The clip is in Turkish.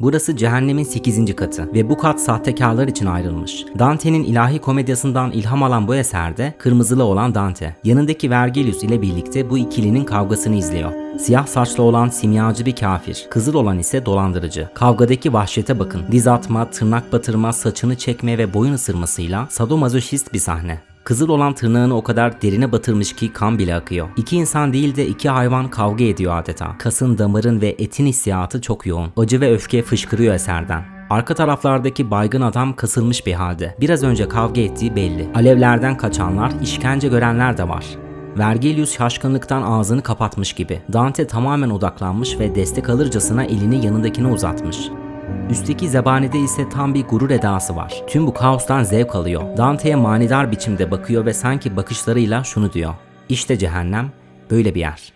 Burası cehennemin 8. katı ve bu kat sahtekarlar için ayrılmış. Dante'nin ilahi komedyasından ilham alan bu eserde kırmızılı olan Dante, yanındaki Vergilius ile birlikte bu ikilinin kavgasını izliyor. Siyah saçlı olan simyacı bir kafir, kızıl olan ise dolandırıcı. Kavgadaki vahşete bakın. Diz atma, tırnak batırma, saçını çekme ve boyun ısırmasıyla sadomazoşist bir sahne. Kızıl olan tırnağını o kadar derine batırmış ki kan bile akıyor. İki insan değil de iki hayvan kavga ediyor adeta. Kasın, damarın ve etin hissiyatı çok yoğun. Acı ve öfke fışkırıyor eserden. Arka taraflardaki baygın adam kasılmış bir halde. Biraz önce kavga ettiği belli. Alevlerden kaçanlar, işkence görenler de var. Vergilius şaşkınlıktan ağzını kapatmış gibi. Dante tamamen odaklanmış ve destek alırcasına elini yanındakine uzatmış. Üstteki zebanide ise tam bir gurur edası var. Tüm bu kaostan zevk alıyor. Dante'ye manidar biçimde bakıyor ve sanki bakışlarıyla şunu diyor. İşte cehennem böyle bir yer.